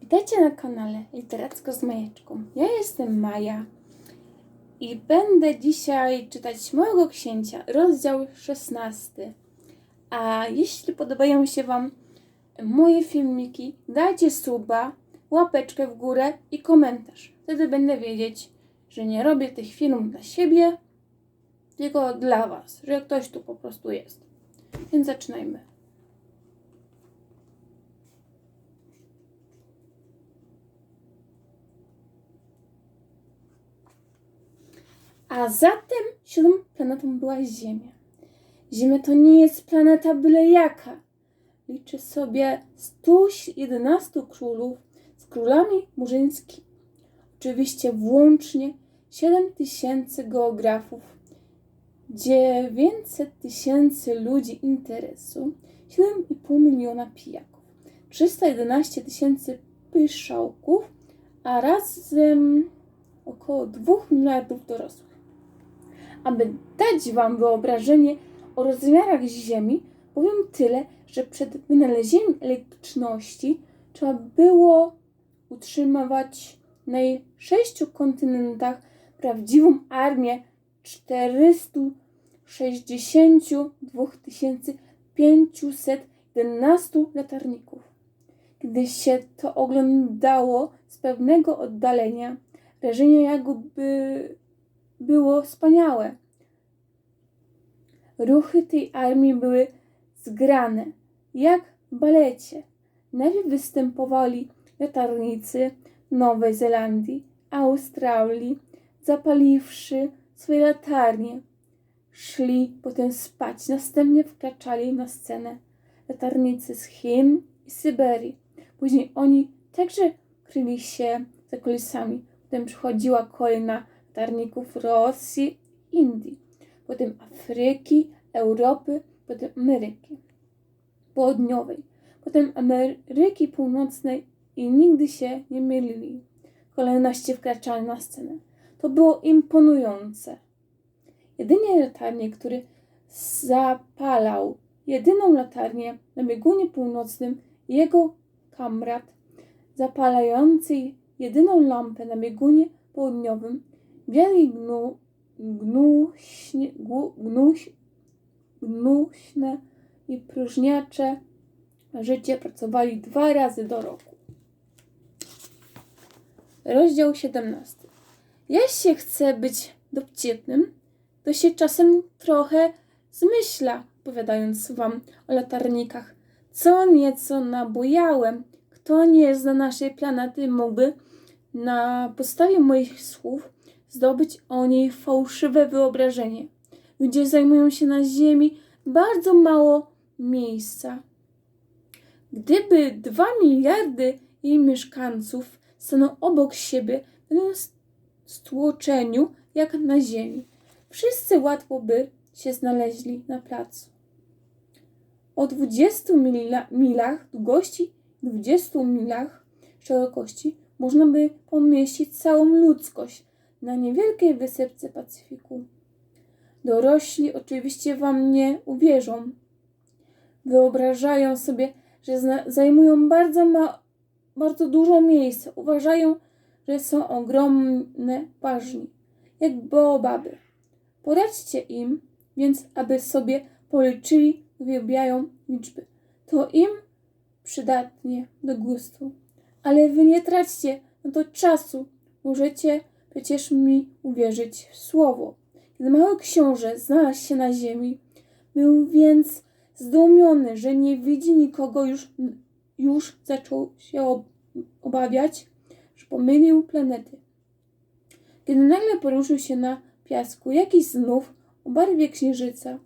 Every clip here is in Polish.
Witajcie na kanale Literacko z Majeczką. Ja jestem Maja i będę dzisiaj czytać Małego Księcia, rozdział 16. A jeśli podobają się Wam moje filmiki, dajcie suba, łapeczkę w górę i komentarz. Wtedy będę wiedzieć, że nie robię tych filmów dla siebie, tylko dla Was, że ktoś tu po prostu jest. Więc zaczynajmy. A zatem siódmą planetą była Ziemia. Ziemia to nie jest planeta byle jaka. Liczy sobie 111 królów z królami murzyńskimi. Oczywiście włącznie 7 tysięcy geografów, 900 tysięcy ludzi interesu, 7,5 miliona pijaków, 311 tysięcy pyszałków, a razem około 2 miliardów dorosłych. Aby dać Wam wyobrażenie o rozmiarach Ziemi, powiem tyle, że przed wynalezieniem elektryczności trzeba było utrzymywać na jej sześciu kontynentach prawdziwą armię 462 511 latarników. Gdy się to oglądało z pewnego oddalenia, wrażenie jakby było wspaniałe. Ruchy tej armii były zgrane, jak w balecie. Najpierw występowali latarnicy Nowej Zelandii, Australii, zapaliwszy swoje latarnie. Szli potem spać, następnie wkraczali na scenę latarnicy z Chin i Syberii. Później oni także kryli się za kulisami. Potem przychodziła kolej na latarników Rosji, Indii, potem Afryki, Europy, potem Ameryki Południowej, potem Ameryki Północnej i nigdy się nie mylili. Kolejności wkraczali na scenę. To było imponujące. Jedynie latarnie, który zapalał jedyną latarnię na biegunie północnym, jego kamrat zapalający jedyną lampę na biegunie południowym, biali gnu, gnuśnie, gnuś, gnuśne i próżniacze życie pracowali dwa razy do roku. Rozdział 17. Jeśli chce być dowcipnym, to się czasem trochę zmyśla, opowiadając wam o latarnikach. Co nieco nabujałem. Kto nie zna naszej planety, mógłby na podstawie moich słów zdobyć o niej fałszywe wyobrażenie. Ludzie zajmują się na Ziemi bardzo mało miejsca. Gdyby dwa miliardy jej mieszkańców stanął obok siebie jednym stłoczeniu, jak na Ziemi, wszyscy łatwo by się znaleźli na placu. O 20 mila, milach długości, 20 milach szerokości można by pomieścić całą ludzkość na niewielkiej wysepce Pacyfiku. Dorośli oczywiście wam nie uwierzą. Wyobrażają sobie, że zajmują bardzo, ma, bardzo dużo miejsca. Uważają, że są ogromne ważni, jak baobaby. Poradźcie im, więc aby sobie policzyli, uwielbiają liczby. To im przydatnie do gustu. Ale wy nie traćcie na to czasu. Możecie przecież mi uwierzyć w słowo. Kiedy mały książę znalazł się na ziemi, był więc zdumiony, że nie widzi nikogo, już, już zaczął się obawiać, że pomylił planety. Kiedy nagle poruszył się na piasku jakiś znów o barwie księżyca.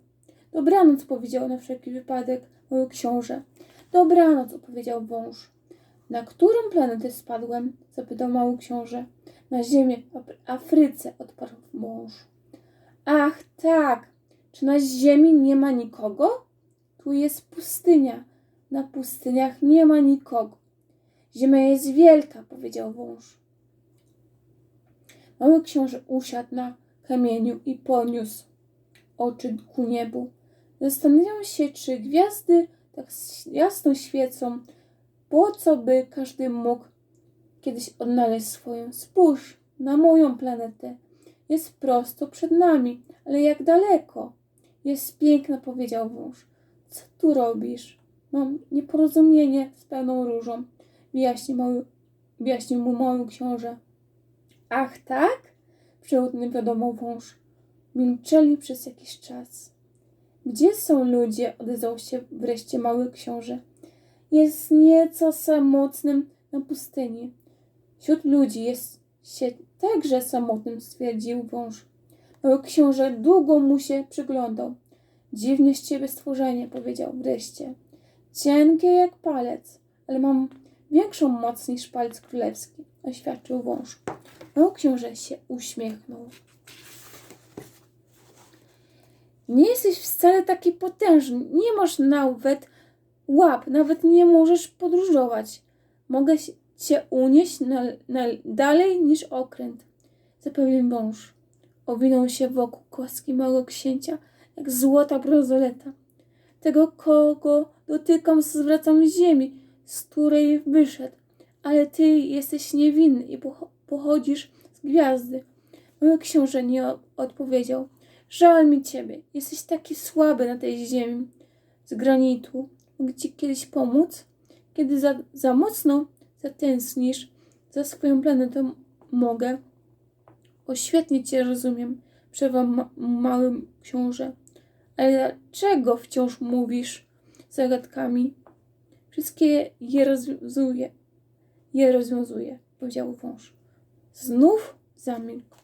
Dobranoc, powiedział na wszelki wypadek mały książę. Dobranoc, odpowiedział wąż. Na którą planetę spadłem? zapytał mały książę. Na ziemię w Afryce, odparł wąż. Ach, tak. Czy na ziemi nie ma nikogo? Tu jest pustynia. Na pustyniach nie ma nikogo. Ziemia jest wielka, powiedział wąż. Mały książę usiadł na kamieniu i poniósł oczy ku niebu. Zastanawiał się, czy gwiazdy tak jasno świecą, po co by każdy mógł kiedyś odnaleźć swoją. Spójrz na moją planetę. Jest prosto przed nami, ale jak daleko? Jest piękna, powiedział wąż. Co tu robisz? Mam nieporozumienie z pełną różą, wyjaśnił, mały, wyjaśnił mu mały książę. Ach, tak? Przełudny wiadomo wąż. Milczeli przez jakiś czas. Gdzie są ludzie? odezwał się wreszcie mały książę. Jest nieco samotnym na pustyni. Wśród ludzi jest się także samotnym, stwierdził wąż. Mały książę długo mu się przyglądał. Dziwnie z ciebie stworzenie, powiedział wreszcie. Cienkie jak palec, ale mam większą moc niż palec królewski, oświadczył wąż. Mały książę się uśmiechnął. Nie jesteś wcale taki potężny, nie masz nawet łap, nawet nie możesz podróżować. Mogę się- unieść na, na dalej niż okręt, zapewnił wąż. Owinął się wokół kostki małego księcia, jak złota bransoleta. Tego, kogo dotykam, zwracam ziemi, z której wyszedł. Ale ty jesteś niewinny i pocho- pochodzisz z gwiazdy. Mały książę nie odpowiedział. Żal mi ciebie. Jesteś taki słaby na tej ziemi z granitu. Mogę ci kiedyś pomóc? Kiedy za, za mocno zatęsknisz za swoją planetą, mogę. O, świetnie cię rozumiem, przerwał ma, mały książę. Ale dlaczego wciąż mówisz zagadkami? Wszystkie je rozwiązuję. Je rozwiązuję, powiedział wąż. Znów zamilkł.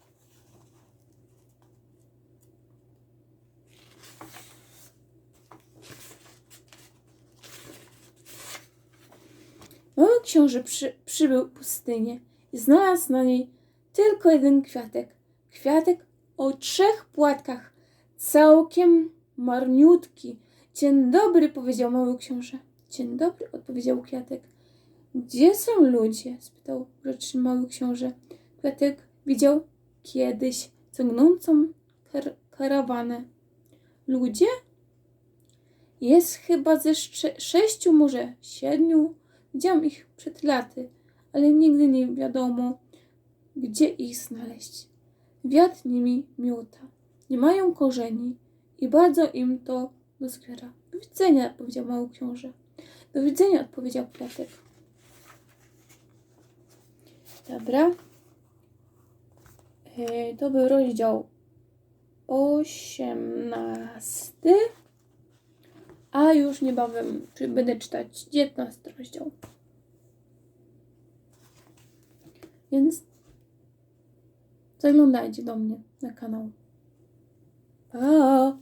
Mały książę przy, przybył pustynię i znalazł na niej tylko jeden kwiatek. Kwiatek o trzech płatkach, całkiem marniutki. Dzień dobry, powiedział mały książę. Dzień dobry, odpowiedział kwiatek. Gdzie są ludzie? spytał grzeczny mały książę. Kwiatek widział kiedyś ciągnącą kar- karawanę. Ludzie? Jest chyba ze sześciu, może siedmiu. Widziałam ich przed laty, ale nigdy nie wiadomo, gdzie ich znaleźć. Wiatr nimi miota. Nie mają korzeni i bardzo im to doskwiera. Do widzenia, powiedział mały książę. Do widzenia, odpowiedział kwiatek. Dobra. Yy, To był rozdział osiemnasty a już niebawem będę czytać 19 rozdział. Więc zaglądajcie do mnie na kanał. Pa!